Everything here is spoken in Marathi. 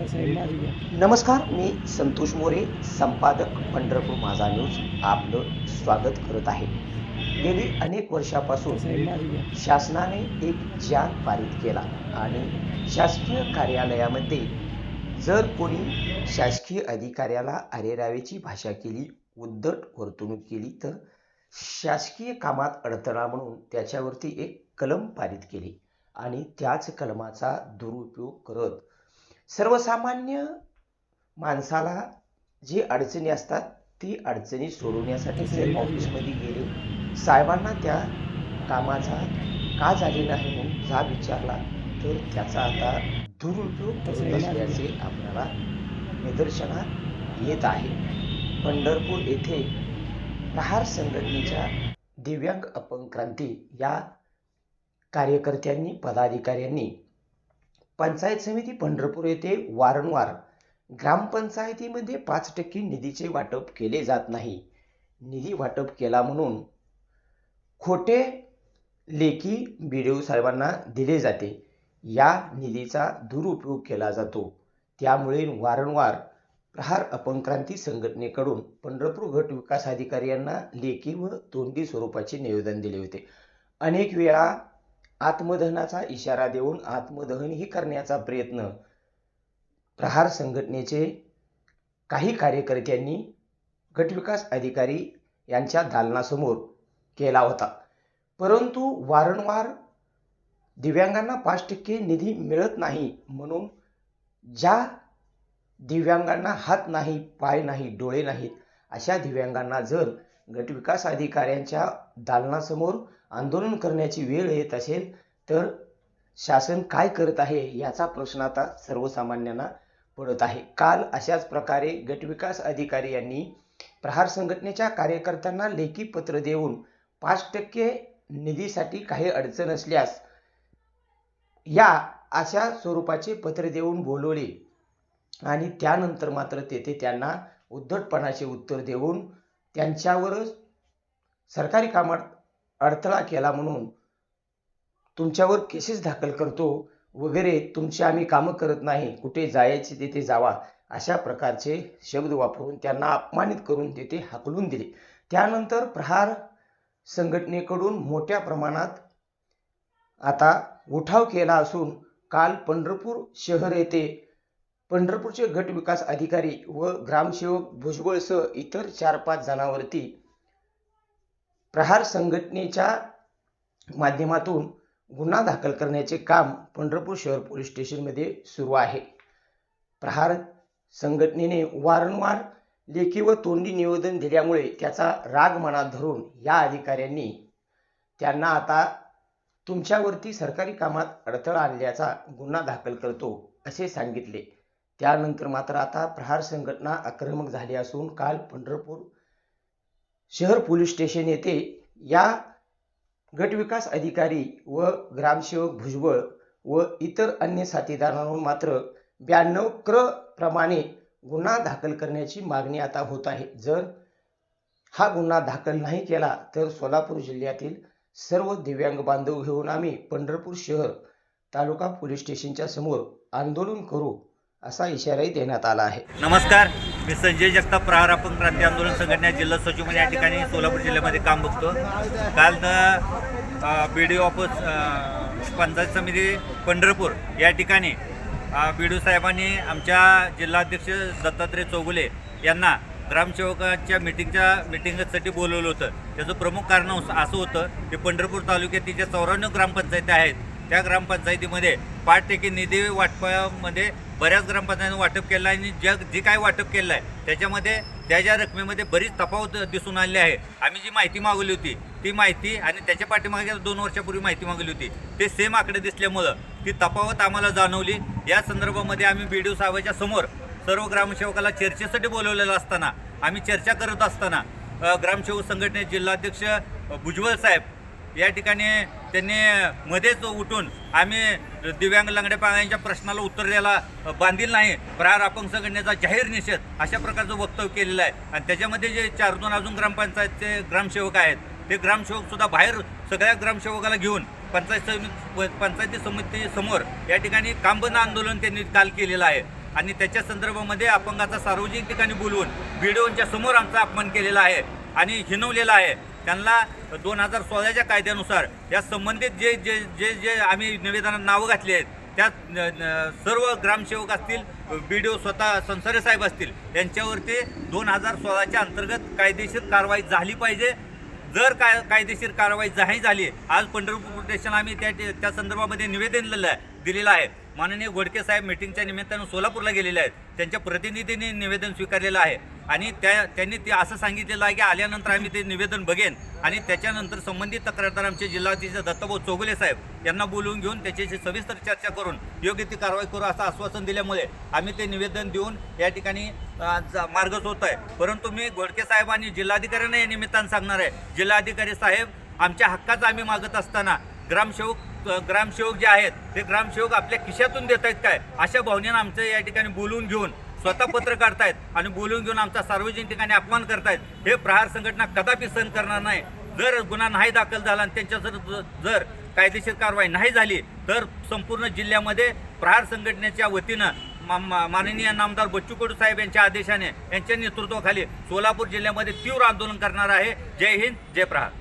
नमस्कार मी संतोष मोरे संपादक पंढरपूर माझा न्यूज आपलं स्वागत करत आहे. गेली अनेक वर्षापासून शासनाने एक जान पारित केला आणि शासकीय कार्यालयामध्ये जर कोणी शासकीय अधिकाऱ्याला अरेरावेची भाषा केली उद्धट वर्तणूक केली तर शासकीय कामात अडथळा म्हणून त्याच्यावरती एक कलम पारित केली आणि त्याच कलमाचा दुरुपयोग करत सर्वसामान्य माणसाला जी अडचणी असतात ती अडचणी सोडवण्यासाठी ते ऑफिसमध्ये गेले साहेबांना त्या कामाचा का झाले नाही म्हणून जा विचारला तर त्याचा आता दुरुपयोग करत असल्याचे आपल्याला निदर्शनात येत आहे. पंढरपूर येथे प्रहार संघटनेच्या दिव्यांग अपंग क्रांती या कार्यकर्त्यांनी पदाधिकाऱ्यांनी पंचायत समिती पंढरपूर येथे वारंवार ग्रामपंचायतीमध्ये पाच टक्के निधीचे वाटप केले जात नाही. निधी वाटप केला म्हणून खोटे लेखी बी डी ओ साहेबांना दिले जाते. या निधीचा दुरुपयोग केला जातो. त्यामुळे वारंवार प्रहार अपंक्रांती संघटनेकडून पंढरपूर गट विकास अधिकारी यांना लेखी व तोंडी स्वरूपाचे निवेदन दिले होते. अनेक वेळा आत्मदहनाचा इशारा देऊन आत्मदहनही करण्याचा प्रयत्न. प्रहार संघटनेचे काही कार्यकर्त्यांनी गटविकास अधिकारी यांच्या दालनासमोर केला होता. परंतु वारंवार दिव्यांगांना पाच टक्के निधी मिळत नाही म्हणून ज्या दिव्यांगांना हात नाही पाय नाही डोळे नाहीत अशा दिव्यांगांना जर गटविकास अधिकाऱ्यांच्या दालनासमोर आंदोलन करण्याची वेळ येत असेल तर शासन काय करत आहे याचा प्रश्न आता सर्वसामान्यांना पडत आहे. काल अशाच प्रकारे गटविकास अधिकारी यांनी प्रहार संघटनेच्या कार्यकर्त्यांना लेखी पत्र देऊन पाच टक्के निधीसाठी काही अडचण असल्यास या अशा स्वरूपाचे पत्र देऊन बोलवले आणि त्यानंतर मात्र तेथे त्यांना उद्धटपणाचे उत्तर देऊन त्यांच्यावरच सरकारी कामात अडथळा केला म्हणून तुमच्यावर केसेस दाखल करतो वगैरे तुमची आम्ही कामं करत नाही. कुठे जायचे तिथे जावा अशा प्रकारचे शब्द वापरून त्यांना अपमानित करून तिथे हाकलून दिले. त्यानंतर प्रहार संघटनेकडून मोठ्या प्रमाणात आता उठाव केला असून काल पंढरपूर शहर येथे पंढरपूरचे गट विकास अधिकारी व ग्रामसेवक भुजबळसह इतर चार पाच जणांवरती प्रहार संघटनेच्या माध्यमातून गुन्हा दाखल करण्याचे काम पंढरपूर शहर पोलीस स्टेशनमध्ये सुरू आहे. प्रहार संघटनेने वारंवार लेखी व तोंडी निवेदन दिल्यामुळे त्याचा राग मनात धरून या अधिकाऱ्यांनी त्यांना आता तुमच्यावरती सरकारी कामात अडथळा आणल्याचा गुन्हा दाखल करतो असे सांगितले. त्यानंतर मात्र आता प्रहार संघटना आक्रमक झाली असून काल पंढरपूर शहर पोलीस स्टेशन येथे या गटविकास अधिकारी व ग्रामसेवक भुजबळ व इतर अन्य साथीदारांवर मात्र ब्याण्णव क्र प्रमाणे गुन्हा दाखल करण्याची मागणी आता होत आहे. जर हा गुन्हा दाखल नाही केला तर सोलापूर जिल्ह्यातील सर्व दिव्यांग बांधव घेऊन आम्ही पंढरपूर शहर तालुका पोलीस स्टेशनच्या समोर आंदोलन करू. असा इशाराही देण्यात आला आहे. नमस्कार मी संजय जगताप प्रहार. आपण क्रांती आंदोलन संघटना जिल्हा सचिव या ठिकाणी सोलापूर जिल्ह्यामध्ये काम बघतो. काल बी डी ऑफिस पंचायत समिती पंढरपूर या ठिकाणी बी डी साहेबांनी आमच्या जिल्हाध्यक्ष दत्तात्रय चौगुले यांना ग्रामसेवकाच्या मिटिंगच्या मिटिंगसाठी बोलवलं होतं. त्याचं प्रमुख कारण असं होतं की पंढरपूर तालुक्यातील ज्या चौऱ्याण्णव ग्रामपंचायती आहेत त्या ग्रामपंचायतीमध्ये पाच टक्के निधी वाटपामध्ये बऱ्याच ग्रामपंचायतीने वाटप केलं आहे आणि जग जे काय वाटप केलं आहे त्याच्यामध्ये त्या ज्या रकमेमध्ये बरीच तफावत दिसून आली आहे. आम्ही जी माहिती मागवली होती ती माहिती आणि त्याच्या पाठीमागे दोन वर्षापूर्वी माहिती मागवली होती. ते सेम आकडे दिसल्यामुळं ती तफावत आम्हाला जाणवली. या संदर्भामध्ये आम्ही बी डी ओ साहेबाच्या समोर सर्व ग्रामसेवकाला चर्चेसाठी बोलवलेलं असताना आम्ही चर्चा करत असताना ग्रामसेवक संघटनेचे जिल्हाध्यक्ष अ, भुजबळ साहेब या ठिकाणी त्यांनी मध्येच उठून आम्ही दिव्यांग लंगड्या पाळ्यांच्या प्रश्नाला उत्तर द्यायला बांधील नाही. प्रहार अपंग संघटनेचा जाहीर निषेध अशा प्रकारचं वक्तव्य केलेलं आहे. आणि त्याच्यामध्ये जे चार दोन अजून ग्रामपंचायतचे ग्रामसेवक आहेत ते ग्रामसेवकसुद्धा बाहेर सगळ्या ग्रामसेवकाला घेऊन पंचायत समिती पंचायती समिती समोर या ठिकाणी कामबंद आंदोलन त्यांनी काल केलेलं आहे. आणि त्याच्या संदर्भामध्ये अपंगाचा सार्वजनिक ठिकाणी बोलवून व्हिडिओच्या समोर आमचा अपमान केलेला आहे आणि हिनवलेला आहे. त्यांना दोन हजार सोळाच्या कायद्यानुसार या संबंधित जे जे जे जे आम्ही निवेदनात नावं घातली आहेत त्यात सर्व ग्रामसेवक असतील बी डी ओ स्वतः संसारे साहेब असतील यांच्यावरती दोन हजार सोळाच्या अंतर्गत कायदेशीर कारवाई झाली पाहिजे. जर काय कायदेशीर कारवाई जाही झाली आज पंढरपूर प्रदेशाला आम्ही त्या त्या संदर्भामध्ये निवेदन दिलेलं आहे. माननीय गोडके साहेब मिटिंगच्या निमित्तानं सोलापूरला गेलेले आहेत. त्यांच्या प्रतिनिधींनी निवेदन स्वीकारलेलं आहे. आणि त्या त्यांनी ते असं सांगितलेलं आहे की आल्यानंतर आम्ही ते निवेदन बघेन. आणि त्याच्यानंतर संबंधित तक्रारदार आमचे जिल्हाधीश दत्ताभाऊ चौगुले साहेब यांना बोलवून घेऊन त्याच्याशी सविस्तर चर्चा करून योग्य ती कारवाई करू असं आश्वासन दिल्यामुळे आम्ही ते निवेदन देऊन या ठिकाणी अ, मार्गच होत आहे परंतु मी गोडके साहेब आणि जिल्हाधिकाऱ्यांना या निमित्तानं सांगणार आहे. जिल्हाधिकारी साहेब आमच्या हक्काचं आम्ही मागत असताना ग्रामसेवक ग्रामसेवक जे आहेत ते ग्रामसेवक आपल्या खिशातून देत आहेत काय? अशा भावनेनं आमचं या ठिकाणी बोलवून घेऊन स्वतः पत्र काढतायत आणि बोलवून घेऊन आमचा सार्वजनिक ठिकाणी अपमान करतायत. हे प्रहार संघटना कदापि सहन करणार नाही. जर गुन्हा नाही दाखल झाला आणि त्यांच्या जर जर कायदेशीर कारवाई नाही झाली तर संपूर्ण जिल्ह्यामध्ये प्रहार संघटनेच्या वतीनं मा- माननीय नामदार बच्चू कडू साहेब यांच्या आदेशाने यांच्या नेतृत्वाखाली सोलापूर जिल्ह्यामध्ये तीव्र आंदोलन करणार आहे. जय हिंद जय प्रहार.